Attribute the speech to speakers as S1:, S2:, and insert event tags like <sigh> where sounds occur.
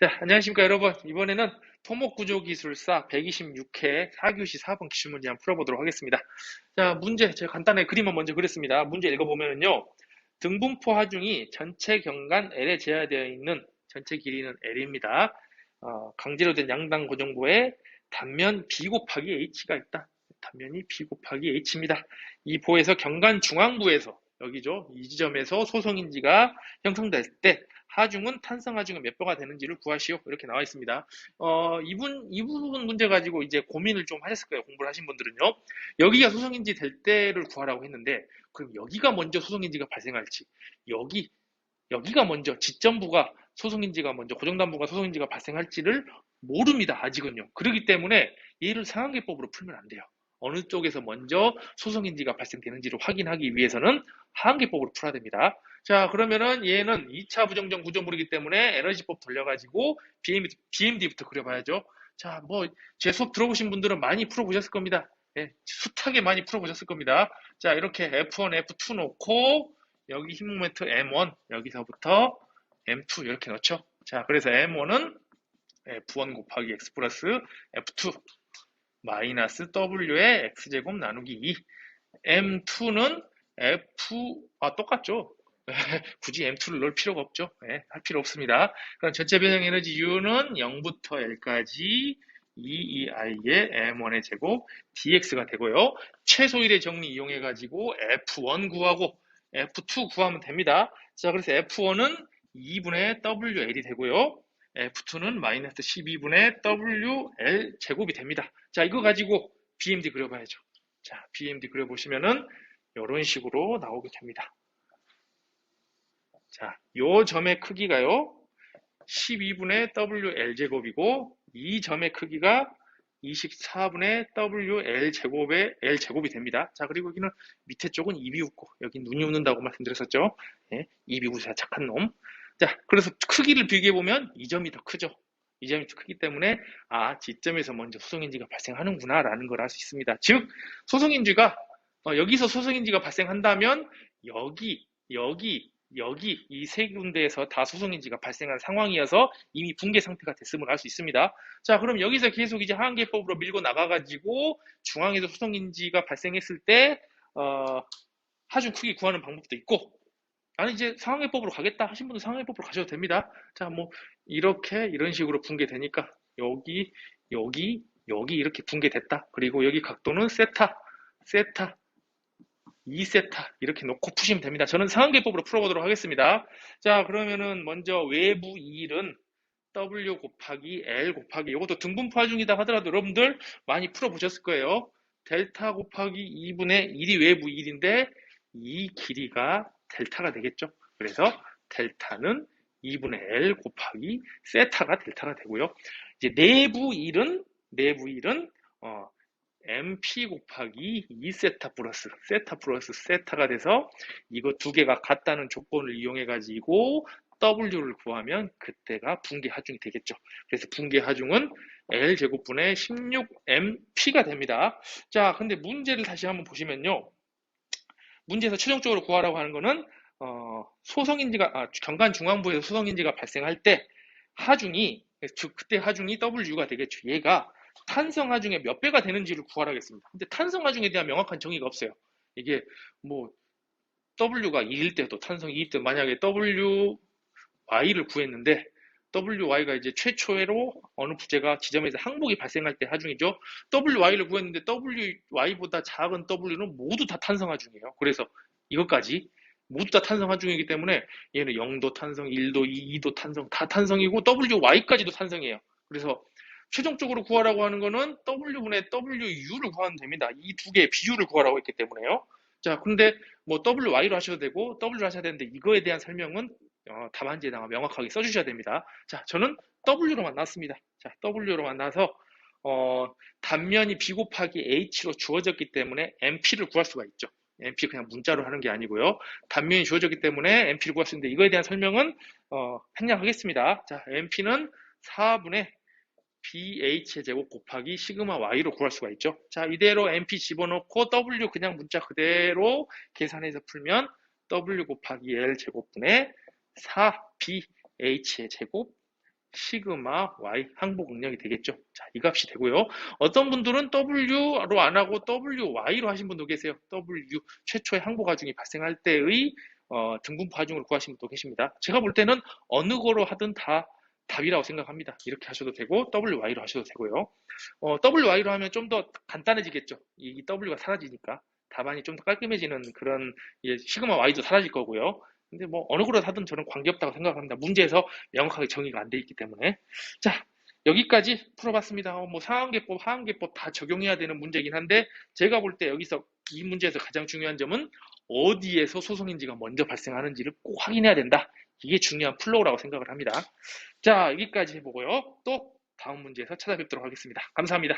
S1: 자, 안녕하십니까 여러분. 이번에는 토목구조기술사 126회 4교시 4번 기출문제 한번 풀어보도록 하겠습니다. 자, 문제 제가 간단하게 그림만 먼저 그렸습니다. 문제 읽어보면은요. 등분포 하중이 전체 경간 L에 제하되어 있는 전체 길이는 L입니다. 어, 강제로 된 양당 고정부에 단면 B 곱하기 H가 있다. 단면이 B 곱하기 H입니다. 이 보에서 경간 중앙부에서 여기죠. 이 지점에서 소성인지가 형성될 때 하중은 탄성 하중의 몇 배가 되는지를 구하시오. 이렇게 나와 있습니다. 어, 이분, 이 부분 문제 가지고 이제 고민을 좀 하셨을 거예요. 공부를 하신 분들은요. 여기가 소성인지 될 때를 구하라고 했는데, 그럼 여기가 먼저 소성인지가 발생할지, 여기, 여기가 먼저 지점부가 소성인지가 먼저 고정단부가 소성인지가 발생할지를 모릅니다. 아직은요. 그렇기 때문에 얘를 상한계법으로 풀면 안 돼요. 어느 쪽에서 먼저 소성인지가 발생되는지를 확인하기 위해서는 하한계법으로 풀어야 됩니다. 자, 그러면은 얘는 2차 부정전 구조물이기 때문에 에너지법 돌려가지고 BMD, BMD부터 그려봐야죠. 자, 뭐, 제 수업 들어보신 분들은 많이 풀어보셨을 겁니다. 예, 숱하게 많이 풀어보셨을 겁니다. 자, 이렇게 F1, F2 놓고, 여기 힘 모멘트 M1, 여기서부터 M2 이렇게 넣죠. 자, 그래서 M1은 F1 곱하기 X 플러스 F2 마이너스 W의 X제곱 나누기 2. M2는 F, 아, 똑같죠. <laughs> 굳이 M2를 넣을 필요가 없죠. 네, 할 필요 없습니다. 그럼 전체 변형 에너지 U는 0부터 L까지 2EI의 M1의 제곱 dx가 되고요. 최소일의 정리 이용해가지고 F1 구하고 F2 구하면 됩니다. 자, 그래서 F1은 2분의 WL이 되고요. F2는 마이너스 12분의 WL 제곱이 됩니다. 자, 이거 가지고 BMD 그려봐야죠. 자, BMD 그려보시면은 이런 식으로 나오게 됩니다. 자, 요 점의 크기가요. 12분의 WL 제곱이고 이 점의 크기가 24분의 WL 제곱의 L 제곱이 됩니다. 자, 그리고 여기는 밑에 쪽은 입이 웃고 여기 눈이 웃는다고 말씀드렸었죠. 예, 입이 웃어야 착한 놈. 자, 그래서 크기를 비교해 보면 이 점이 더 크죠. 이 점이 더 크기 때문에 아, 지점에서 먼저 소성인지가 발생하는구나라는 걸 알 수 있습니다. 즉, 소성인지가 어, 여기서 소성인지가 발생한다면 여기, 여기, 여기 이 세 군데에서 다 소성인지가 발생한 상황이어서 이미 붕괴 상태가 됐음을 알 수 있습니다. 자, 그럼 여기서 계속 이제 하한계법으로 밀고 나가가지고 중앙에서 소성인지가 발생했을 때 어, 하중 크기 구하는 방법도 있고 나는 이제 상황계법으로 가겠다 하신 분은 상황계법으로 가셔도 됩니다. 자, 뭐 이렇게 이런 식으로 붕괴되니까 여기, 여기, 여기 이렇게 붕괴됐다. 그리고 여기 각도는 세타, 세타, 2세타 이렇게 놓고 푸시면 됩니다. 저는 상한계법으로 풀어보도록 하겠습니다. 자 그러면은 먼저 외부 2일은 W 곱하기 L 곱하기 이것도 등분포 중이다 하더라도 여러분들 많이 풀어보셨을 거예요. 델타 곱하기 2분의 1이 외부 1인데 이 길이가 델타가 되겠죠. 그래서 델타는 2분의 L 곱하기 세타가 델타가 되고요. 이제 내부 1은 내부 1은 어, MP 곱하기 2세타 플러스 세타 플러스 세타가 돼서 이거 두 개가 같다는 조건을 이용해 가지고 W를 구하면 그때가 붕괴 하중이 되겠죠. 그래서 붕괴 하중은 L 제곱분의 16MP가 됩니다. 자, 근데 문제를 다시 한번 보시면요. 문제에서 최종적으로 구하라고 하는 거는 어, 소성인지가 아, 경관 중앙부에서 소성인지가 발생할 때 하중이 즉 그때 하중이 W가 되겠죠. 얘가 탄성 하중의 몇 배가 되는지를 구하라겠습니다. 근데 탄성 하중에 대한 명확한 정의가 없어요. 이게 뭐 W가 2일 때도 탄성 2일 때 만약에 W Y를 구했는데 WY가 이제 최초로 어느 부재가 지점에서 항복이 발생할 때 하중이죠. WY를 구했는데 WY보다 작은 W는 모두 다 탄성 하중이에요. 그래서 이것까지 모두 다 탄성 하중이기 때문에 얘는 0도 탄성, 1도, 2, 도 탄성 다 탄성이고 WY까지도 탄성이에요. 그래서 최종적으로 구하라고 하는 거는 W분의 WU를 구하면 됩니다. 이 두 개의 비율을 구하라고 했기 때문에요. 자, 근데 뭐 WY로 하셔도 되고 W로 하셔야 되는데 이거에 대한 설명은 어, 답안지에다가 명확하게 써주셔야 됩니다. 자, 저는 W로 만났습니다. 자, W로 만나서 어, 단면이 B 곱하기 H로 주어졌기 때문에 MP를 구할 수가 있죠. MP 그냥 문자로 하는 게 아니고요. 단면이 주어졌기 때문에 MP를 구할 수 있는데 이거에 대한 설명은 어, 생략하겠습니다. 자, MP는 4분의 BH의 제곱 곱하기 시그마 Y로 구할 수가 있죠. 자, 이대로 MP 집어넣고 W 그냥 문자 그대로 계산해서 풀면 W 곱하기 L 제곱분의 4BH의 제곱 시그마 y 항복 능력이 되겠죠. 자, 이 값이 되고요. 어떤 분들은 w로 안 하고 wy로 하신 분도 계세요. w 최초의 항복 하중이 발생할 때의 어, 등분포 하중을 구하신 분도 계십니다. 제가 볼 때는 어느 거로 하든 다 답이라고 생각합니다. 이렇게 하셔도 되고 wy로 하셔도 되고요. 어, wy로 하면 좀 더 간단해지겠죠. 이 w가 사라지니까 답안이 좀 더 깔끔해지는 그런 예, 시그마 y도 사라질 거고요. 근데 뭐 어느 거로 하든 저는 관계없다고 생각합니다. 문제에서 명확하게 정의가 안 돼 있기 때문에. 자, 여기까지 풀어봤습니다. 어, 뭐 상한계법, 하한계법 다 적용해야 되는 문제긴 한데 제가 볼 때 여기서 이 문제에서 가장 중요한 점은 어디에서 소송인지가 먼저 발생하는지를 꼭 확인해야 된다. 이게 중요한 플로우라고 생각을 합니다. 자, 여기까지 해보고요. 또 다음 문제에서 찾아뵙도록 하겠습니다. 감사합니다.